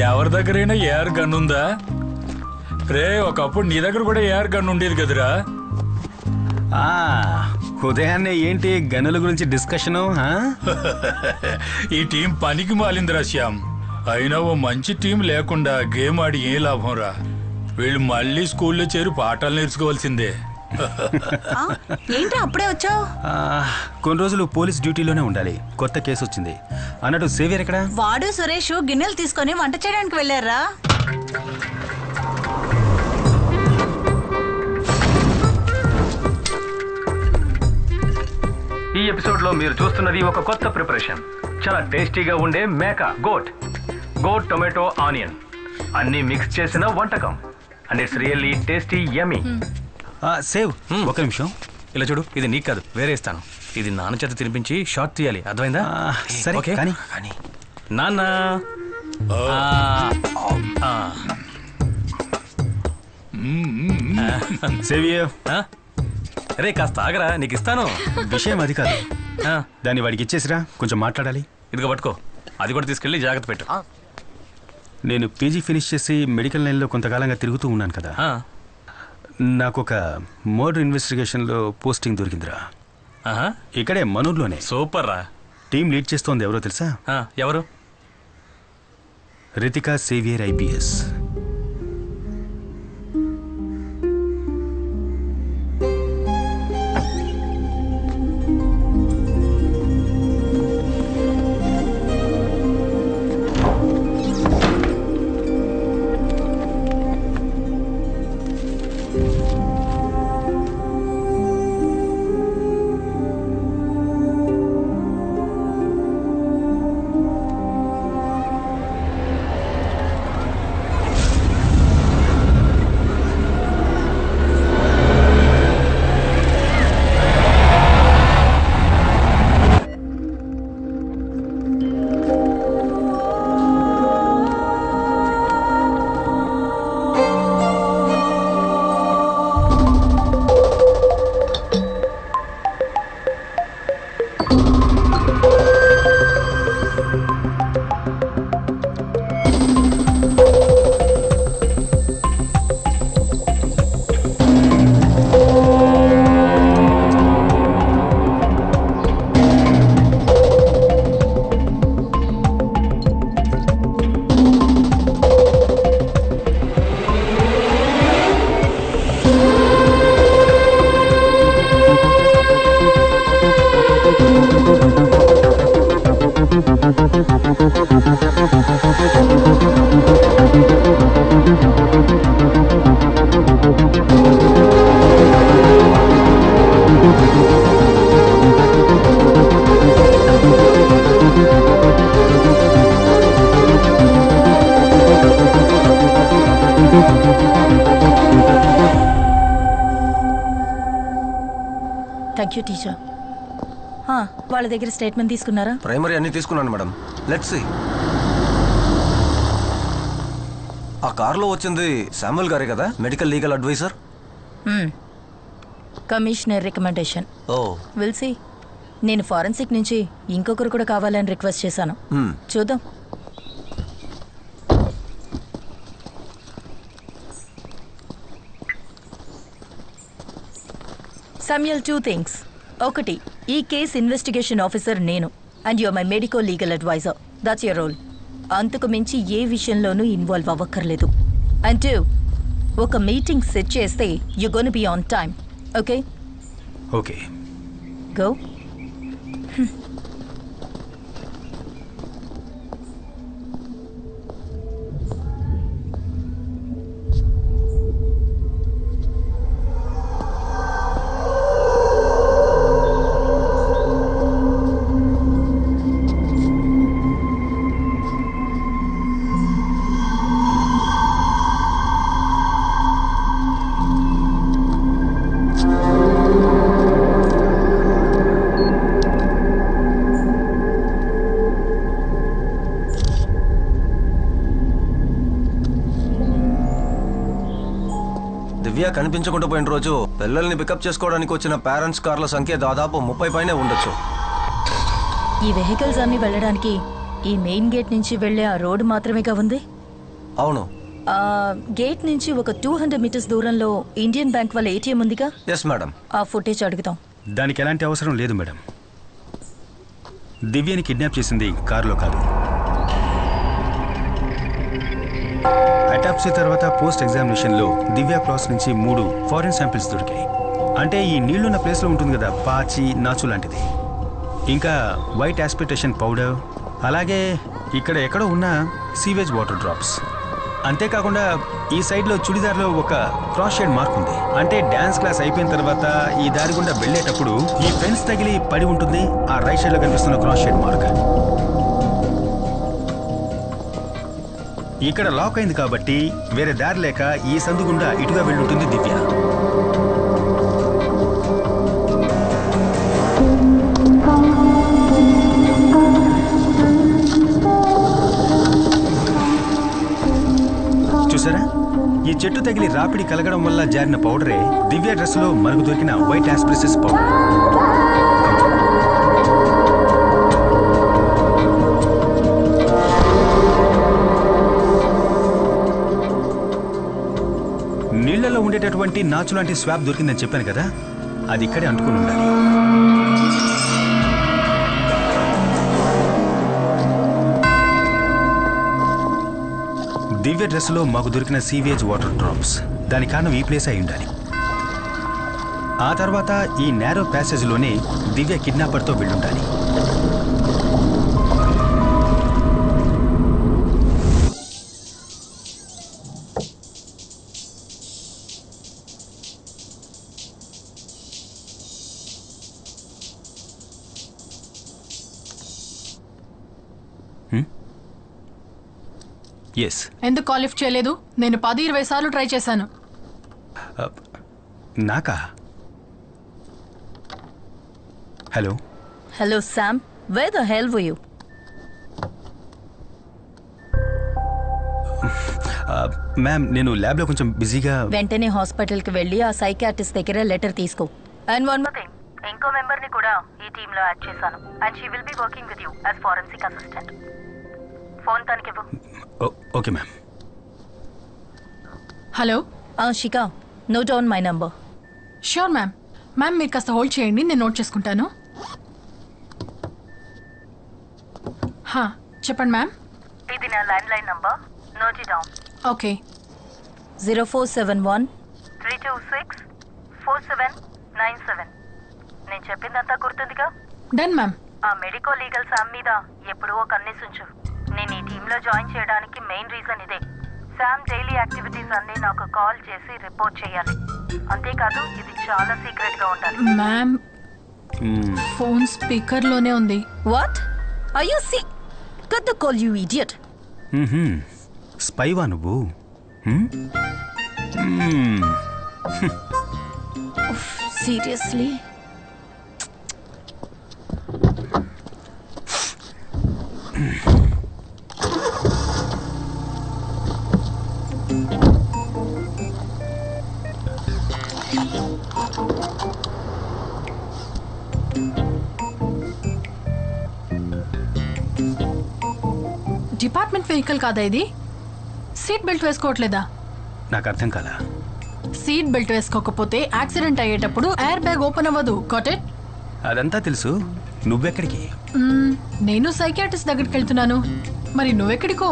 ఎవరి దగ్గరైనా AR gun ఉందా? రే ఒకప్పుడు నీ దగ్గర కూడా ఏఆర్ గన్ ఉండేది కదరా? ఆ, ఉదయాన్నే ఏంటి గనుల గురించి డిస్కషను? ఈ టీం పనికి మాలిందిరా శ్యామ్. అయినా ఓ మంచి టీం లేకుండా గేమ్ ఆడి ఏ లాభం రా వీళ్ళు మళ్ళీ స్కూల్లో చేరి పాఠాలు నేర్చుకోవాల్సిందే. ఆ, ఏంటి అప్పుడే వచ్చావు? కొన్ని రోజులు పోలీస్ డ్యూటీలోనే ఉండాలి. కొత్త కేసు వచ్చింది. అన్నట్టు సేవియర్ ఎక్కడ? వాడు సురేష్ గిన్నెలు తీసుకొని వంట చేయడానికి వెళ్ళారా? ఈ ఎపిసోడ్లో మీరు చూస్తున్నది ఒక కొత్త ప్రిపరేషన్. చాలా టేస్టీగా ఉండే మేక గోట్. Goat tomato onion. అన్ని మిక్స్ చేసిన వంటకం. And it's really tasty yummy save. ఒక నిమిషం. ఇలా చూడు ఇది నీకు కాదు వేరే ఇస్తాను. ఇది నాన్న చేత తినిపించి షార్ట్ తీయాలి. అర్థమైందా? సరే ఓకే. కానీ. నాన్న. సేవియర్? రే కాస్త ఆగరా నీకు ఇస్తాను. విషయం అది కాదు. ఆ, దాన్ని వాడికి ఇచ్చేసిరా కొంచెం మాట్లాడాలి. ఇదిగో పట్టుకో అది కూడా తీసుకెళ్ళి జాగ్రత్త పెట్టు. నేను పీజీ ఫినిష్ చేసి మెడికల్ లైన్లో కొంతకాలంగా తిరుగుతూ ఉన్నాను కదా. నాకు ఒక మర్డర్ ఇన్వెస్టిగేషన్లో పోస్టింగ్ దొరికిందిరా. ఆహా, ఇక్కడే మనూర్లోనే. సూపర్ రా టీం లీడ్ చేస్తోంది ఎవరో తెలుసా? ఆ, ఎవరు? Ritika Xavier IPS. టీచర్. వాళ్ళ దగ్గర స్టేట్మెంట్ తీసుకున్నారా? ప్రైమరీ అన్ని తీసుకున్నాను మేడం. లెట్స్ సి ఆ కార్లో వచ్చింది శామ్యుల్ గారే కదా? Medical legal advisor commissioner recommendation oh. Will see నేను ఫారెన్సిక్ నుంచి ఇంకొకరు కూడా కావాలని రిక్వెస్ట్ చేశాను. చూద్దాం. సమ్యల్ టూ థింగ్స్ ఒకటి ఈ కేస్ ఇన్వెస్టిగేషన్ ఆఫీసర్ నేను and your my medico legal advisor. That's your role అంతకు మించి ఏ విషయంలోనూ ఇన్వాల్వ్ అవ్వక్కర్లేదు. అండ్ టూ ఒక మీటింగ్ సెట్ చేస్తే you gonna be on time okay okay go Divya కనిపించకుండా పోయిన రోజు పిల్లల్ని పికప్ చేసుకోవడానికి వచ్చిన పేరెంట్స్ కార్ల సంఖ్య దాదాపు ముప్పై పైనే ఉండొచ్చు. ఈ వెహికల్స్ అన్ని వెళ్ళడానికి ఈ మెయిన్ గేట్ నుంచి వెళ్ళే ఆ రోడ్డు మాత్రమేగా ఉంది? అవును. ఆ, గేట్ నుంచి ఒక టూ హండ్రెడ్ మీటర్స్ దూరంలో ఇండియన్ బ్యాంక్ వాళ్ళ ఏటీఎం ఉందిగా? ఎస్ మేడం ఆ ఫుటేజ్ అడుగుతాం దానికి ఎలాంటి అవసరం లేదు మేడం దివ్యని కిడ్నాప్ చేసింది కారులో కాదు. అటాప్సీ తర్వాత పోస్ట్ ఎగ్జామినేషన్లో దివ్య క్రాస్ నుంచి మూడు ఫారిన్ శాంపిల్స్ దొరికాయి. అంటే ఈ నీళ్ళున్న ప్లేస్లో ఉంటుంది కదా పాచి నాచు లాంటిది. ఇంకా వైట్ ఆస్పిటేషన్ పౌడర్ అలాగే ఇక్కడ ఎక్కడో ఉన్న సీవేజ్ వాటర్ డ్రాప్స్ అంతేకాకుండా ఈ సైడ్లో చుడిదార్లో ఒక క్రాస్ షేడ్ మార్క్ ఉంది. అంటే డ్యాన్స్ క్లాస్ అయిపోయిన తర్వాత ఈ దారి గుండా వెళ్ళేటప్పుడు ఈ ఫెన్స్ తగిలి పడి ఉంటుంది ఆ రైట్ సైడ్లో కనిపిస్తున్న క్రాస్ షేడ్ మార్క్ ఇక్కడ లాక్ అయింది కాబట్టి వేరే దారి లేక ఈ సందు గుండా ఇటుగా వెళ్ళుంటుంది దివ్య. చూసారా? ఈ చెట్టు తగిలి రాపిడి కలగడం వల్ల జారిన పౌడరే దివ్య డ్రెస్లో మనకు దొరికిన వైట్ ఆస్ప్రిసెస్ పౌడర్. ఉండేటటువంటి నాచు లాంటి స్వాబ్ దొరికిందని చెప్పాను కదా అది ఇక్కడే అంటుకుని ఉండాలి. దివ్య డ్రెస్లో మాకు దొరికిన సీవేజ్ వాటర్ డ్రాప్స్ దాని కారణం ఈ ప్లేస్ అయి ఉండాలి. ఆ తర్వాత ఈ నేరో ప్యాసేజ్లోనే దివ్య కిడ్నాపర్తో వెళ్ళుండాలి. ఎస్ ఎందుకు కాల్ లిఫ్ట్ చేయలేదు? నేను పది ఇరవై సార్లు ట్రై చేశాను. నాకా? Hello hello Sam where the hell you ma'am నేను ల్యాబ్లో కొంచెం బిజీగా వెంటనే హాస్పిటల్కి వెళ్ళి ఆ సైకాట్రిస్ట్ దగ్గర లెటర్ తీసుకో. అండ్ వన్ మోర్ థింగ్ ఇంకో మెంబర్ని కూడా ఈ టీమ్లో యాడ్ చేశాను. And she will be working with you as forensic assistant phone తనకివ్వు oh- okay ma'am. Hello? Shikha note down my number. Sure ma'am. Ma'am మీరు కాస్త హోల్డ్ చేయండి నేను నోట్ చేసుకుంటాను. హా, చెప్పండి మ్యామ్. ఇది నా landline number. Note down. Okay. Zero four seven one. Three two six four seven nine seven. నేను చెప్పిందంతా గుర్తుందిగా? Done ma'am. ఆ మెడికో లీగల్ శామ్ మీద ఎప్పుడూ ఒక కన్నేసుంచు నేను ఈ టీంలో జాయిన్ చేయడానికి మెయిన్ రీజన్ ఇదే. శామ్ డైలీ యాక్టివిటీస్ అన్ని నాకు కాల్ చేసి రిపోర్ట్ చేయాలి. అంతేకాదు ఇది చాలా సీక్రెట్గా ఉండాలి. మ్యామ్. ఫోన్ స్పీకర్లోనే ఉంది. What? I you see cut the call you idiot. స్పైవా నువ్వు. సీరియస్లీ. డిపార్ట్మెంట్ వెహికల్ కాదా ఇది? సీట్ బెల్ట్ వేసుకోవట్లేదా? నాకు అర్థం కాలా. సీట్ బెల్ట్ వేసుకోకపోతే యాక్సిడెంట్ అయ్యేటప్పుడు ఎయిర్ బ్యాగ్ ఓపెన్ అవ్వదు కాటెడ్ అదంతా తెలుసు. నువ్వెక్కడికి? నేను సైకియాట్రిస్ట్ దగ్గరికి వెళ్తున్నాను. మరి నువ్వెక్కడికో?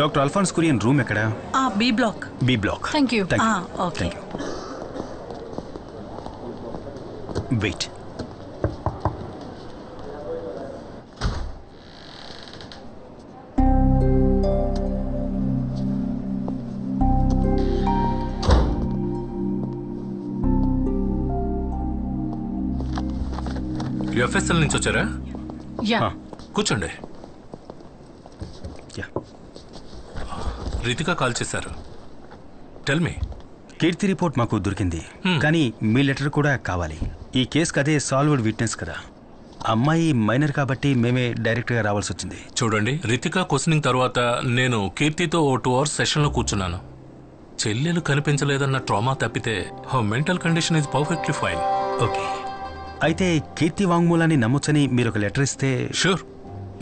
డాక్టర్ అల్ఫాన్స్ కురియన్ రూమ్ ఎక్కడ? ఆ B block. B block. Thank you. Ah, okay. Wait FSL నుంచి వచ్చారా? యా కూర్చోండి. రితిక కాల్ చేశారు. టెల్ మీ కీర్తి రిపోర్ట్ మాకు దొరికింది. Hmm. కానీ మీ లెటర్ కూడా కావాలి. ఈ కేసుకి అదే సాల్వ్డ్ విట్నెస్ కదా. అమ్మాయి మైనర్ కాబట్టి మేమే డైరెక్ట్గా రావాల్సి వచ్చింది. చూడండి రితిక క్వశ్చనింగ్ తర్వాత నేను కీర్తితో ఓ టూ అవర్స్ సెషన్లో కూర్చున్నాను. చెల్లెలు కనిపించలేదన్న ట్రామా తప్పితే her mental condition is perfectly fine okay అయితే కీర్తి వాంగ్మూలాన్ని నమ్మొచ్చని మీరు ఒక లెటర్ ఇస్తే షూర్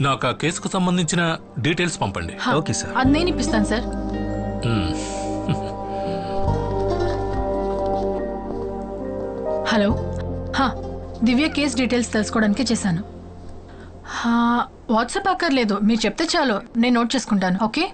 నాకు ఆ కేసుకు సంబంధించిన డీటెయిల్స్ పంపండి. హా, ఓకే సార్. అది నేను ఇప్పిస్తాను సార్. మ్మ్. హలో. హా, దివ్య కేస్ డీటెయిల్స్ తెలుసుకోవడానికి చేశాను. హా, వాట్సాప్ అక్కర్లేదు. మీరు చెప్తే చాలు. నేను నోట్ చేసుకుంటాను ఓకే?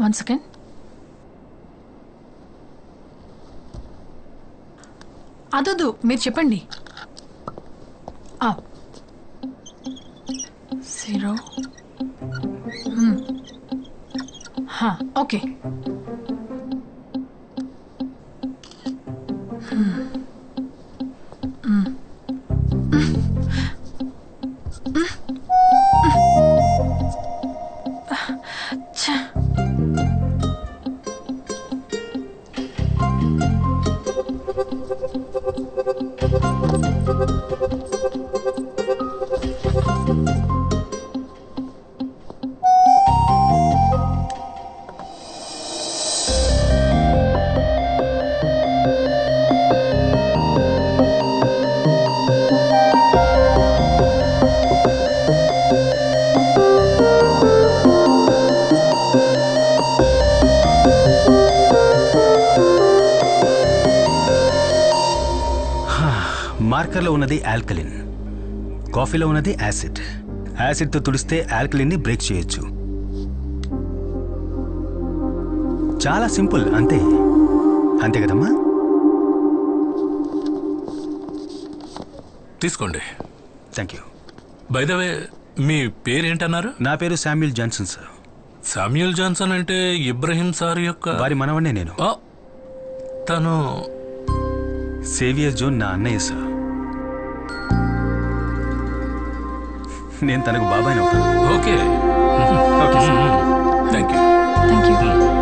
వన్ సెకండ్ అదొద్దు మీరు చెప్పండి. జీరో ఓకే మార్కర్లో ఉన్నది ఆల్కలిన్. కాఫీలో ఉన్నది యాసిడ్. యాసిడ్తో తుడిస్తే ఆల్కలిన్ని బ్రేక్ చేయొచ్చు. చాలా సింపుల్ అంతే. అంతే కదమ్మా? తీసుకోండి. Thank you. By the way మీ పేరేంటన్నారు? నా పేరు Samuel Johnson sir. Samuel Johnson అంటే ఇబ్రహీం సార్ యొక్క వారి మనవన్నే నేను. తను సేవియర్ జోన్ నా అన్నయ్య సార్. నేను తనకు బాబాయ్ అవుతాను. Okay. Okay. Thank you thank you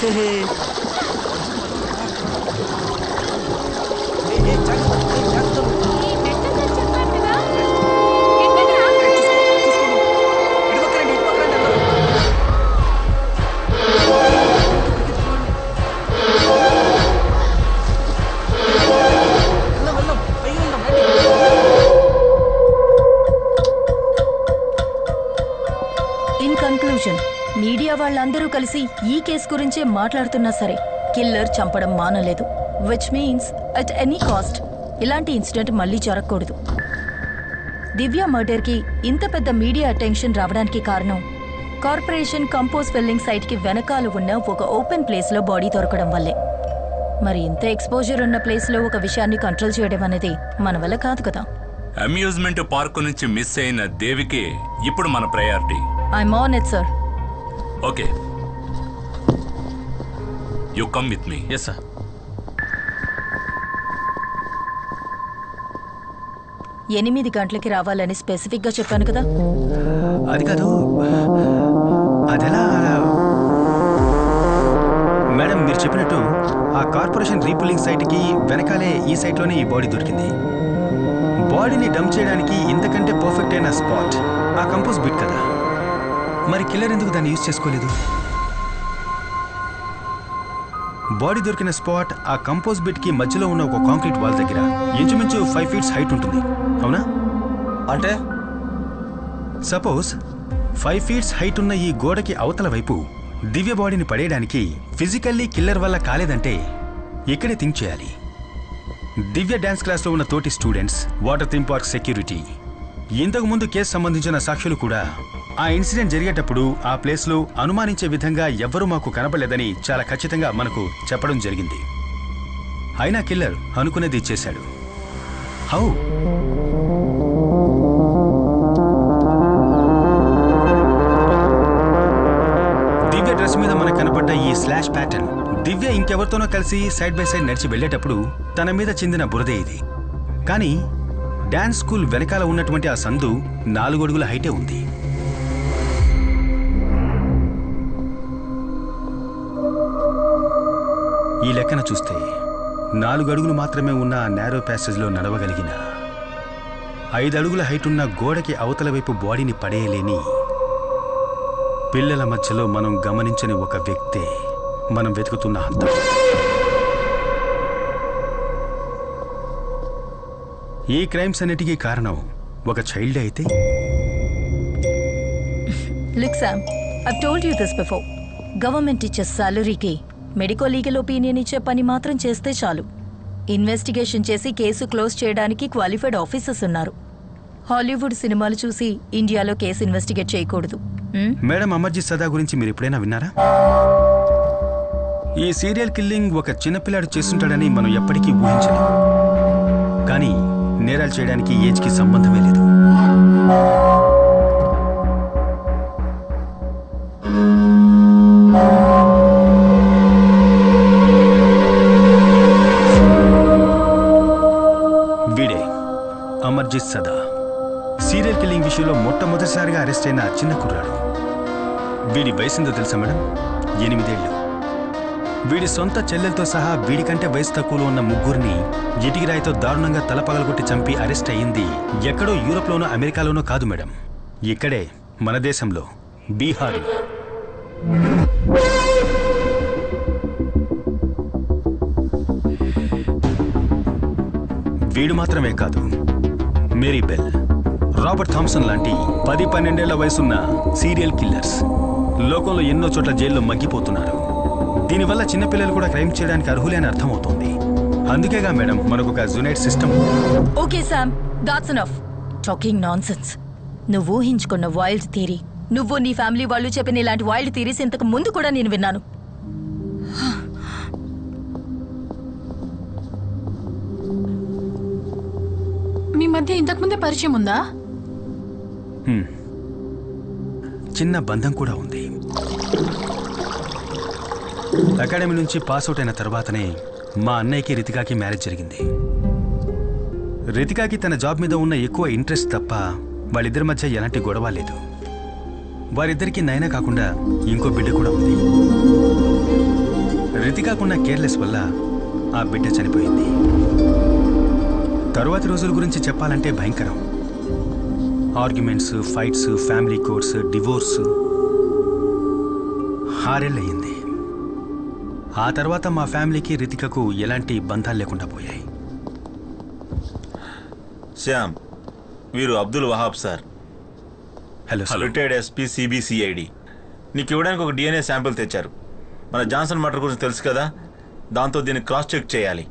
hmm hmm వాళ్ళందరూ కలిసి ఈ కేసు గురించే మాట్లాడుతున్నా సరే కిల్లర్ చంపడం మానలేదు. Which means at any cost ఇలాంటి ఇన్సిడెంట్ మళ్ళీ జరగకూడదు. దివ్య మర్డర్కి ఇంత పెద్ద మీడియా అటెన్షన్ రావడానికి కారణం కార్పొరేషన్ కంపోజ్ ఫిల్లింగ్ సైట్కి వెనకాల ఉన్న ఒక ఓపెన్ ప్లేస్లో బాడీ దొరకడం వల్లే. మరి ఇంత ఎక్స్పోజర్ ఉన్న ప్లేస్లో ఒక విషయాన్ని కంట్రోల్ చేయడం అనేది మన వల్ల కాదు కదా. అమ్యూజ్మెంట్ పార్క్ నుంచి మిస్ అయిన దేవికి ఇప్పుడు మన priority. I'm on it sir okay you come with me yes sir ఎనిమిది గంటలకి రావాలని స్పెసిఫిక్గా చెప్పాను కదా. అది కాదు. అదెలా? మేడం మీరు చెప్పినట్టు ఆ కార్పొరేషన్ రీపులింగ్ సైట్కి వెనకాలే ఈ సైట్లోనే ఈ బాడీ దొరికింది. బాడీని డంప్ చేయడానికి ఇంతకంటే పర్ఫెక్ట్ అయిన స్పాట్. ఆ కంపోజ్ బిట్ కదా. మరి కిల్లర్ ఎందుకు దాన్ని యూజ్ చేసుకోలేదు? బాడీ దొరికిన స్పాట్ ఆ కంపోజ్ బిట్కి మధ్యలో ఉన్న ఒక కాంక్రీట్ వాల్ దగ్గర ఇంచుమించు ఫైవ్ ఫీట్స్ హైట్ ఉంటుంది. అవునా? అంటే? సపోజ్ ఫైవ్ ఫీట్స్ హైట్ ఉన్న ఈ గోడకి అవతల వైపు దివ్య బాడీని పడేయడానికి ఫిజికల్లీ కిల్లర్ వల్ల కాలేదంటే ఇక్కడే థింక్ చేయాలి. దివ్య డ్యాన్స్ క్లాస్లో ఉన్న తోటి students water theme park security ఇంతకుముందు కేసు సంబంధించిన సాక్షులు కూడా ఆ ఇన్సిడెంట్ జరిగేటప్పుడు ఆ ప్లేస్లో అనుమానించే విధంగా ఎవ్వరూ మాకు కనపడలేదని చాలా ఖచ్చితంగా మనకు చెప్పడం జరిగింది. అయినా కిల్లర్ అనుకునేది ఇచ్చేశాడు హౌ? దివ్య డ్రెస్ మీద మనకు కనపడ్డ ఈ స్లాష్ ప్యాటర్న్ దివ్య ఇంకెవరితోనో కలిసి సైడ్ బై సైడ్ నడిచి వెళ్ళేటప్పుడు తన మీద చెందిన బురదే ఇది. కానీ డాన్స్ స్కూల్ వెనకాల ఉన్నటువంటి ఆ సందు నాలుగు అడుగుల హైటే ఉంది. ఈ లెక్కన చూస్తే నాలుగు అడుగులు మాత్రమే ఉన్న ఆ నేరో ప్యాసేజ్లో నడవగలిగిన ఐదు అడుగుల హైట్ ఉన్న గోడకి అవతల వైపు బాడీని పడేయలేని పిల్లల మధ్యలో మనం గమనించని ఒక వ్యక్తే మనం వెతుకుతున్న అంత ఈ క్రైమ్స్ అన్నిటికీ కారణం ఒక చైల్డ్ అయితే? Look Sam I told you this before government ఇచ్చే సాలరీకి మెడికో లీగల్ ఒపీనియన్ ఇచ్చే పని మాత్రం చేస్తే చాలు. ఇన్వెస్టిగేషన్ చేసి కేసు క్లోజ్ చేయడానికి క్వాలిఫైడ్ ఆఫీసర్స్ ఉన్నారు. హాలీవుడ్ సినిమాలు చూసి ఇండియాలో కేసు ఇన్వెస్టిగేట్ చేయకూడదు. మేడం అమర్జీ సదా గురించి మీరు ఎప్పుడైనా విన్నారా? ఈ సీరియల్ కిల్లింగ్ ఒక చిన్నపిల్లాడు చేస్తుంటాడని మనం ఎప్పటికీ ఊహించలేం. కానీ నేరాలు చేయడానికి ఏజ్కి సంబంధమే లేదు. కాశీలో మొట్టమొదటిసారిగా అరెస్ట్ అయిన చిన్న కుర్రాడు. వీడి వయసుందో తెలుసా మేడం? ఎనిమిదేళ్ళు. వీడి సొంత చెల్లెలతో సహా వీడికంటే వయసు తక్కువలో ఉన్న ముగ్గురిని ఇటికిరాయితో దారుణంగా తలపగలగొట్టి చంపి అరెస్ట్ అయ్యింది ఎక్కడో యూరోప్లోనో అమెరికాలోనో కాదు మేడం. ఇక్కడే మన దేశంలో బీహార్లో వీడు మాత్రమే కాదు మేరీ బెల్. రాబర్ట్ థామ్సన్ లాంటి పది పన్నెండేళ్ళ వయసున్న సీరియల్ కిల్లర్స్ లోకంలో ఎన్నో చోట్ల జైల్లో మగ్గిపోతున్నారు. దీనివల్ల చిన్నపిల్లలు కూడా క్రైమ్ చేయడానికి అర్హులే అని అర్థమవుతోంది. అందుకేగా మేడం మనకొక జునైట్ system. Okay Sam that's enough talking nonsense నువ్వు ఊహించుకున్న వైల్డ్ థీరీ నువ్వు నీ ఫ్యామిలీ వాళ్ళు చెప్పిన ఇలాంటి వైల్డ్ థీరీస్ ఇంతకు ముందు కూడా నేను విన్నాను. మీ మధ్య ఇంతకుముందే పరిచయం ఉందా? చిన్న బంధం కూడా ఉంది. అకాడమీ నుంచి పాస్ అవుట్ అయిన తర్వాతనే మా అన్నయ్యకి రితికాకి మ్యారేజ్ జరిగింది. రితికాకి తన జాబ్ మీద ఉన్న ఎక్కువ ఇంట్రెస్ట్ తప్ప వాళ్ళిద్దరి మధ్య ఎలాంటి గొడవ లేదు. వారిద్దరికీ నయన కాకుండా ఇంకో బిడ్డ కూడా ఉంది. రితికాకున్న కేర్లెస్ వల్ల ఆ బిడ్డ చనిపోయింది. తరువాతి రోజుల గురించి చెప్పాలంటే భయంకరం. Arguments fights family courts divorce. ఆరేళ్ళయింది ఆ తర్వాత మా ఫ్యామిలీకి రితికకు ఎలాంటి బంధాలు లేకుండా పోయాయి. శ్యామ్ వీరు Abdul Wahab sir. Hello retired SP CBCID. నీకు ఇవ్వడానికి ఒక డిఎన్ఏ శాంపిల్ తెచ్చారు. మన జాన్సన్ మర్డర్ గురించి తెలుసు కదా? దాంతో దీన్ని క్రాస్ చెక్ చేయాలి.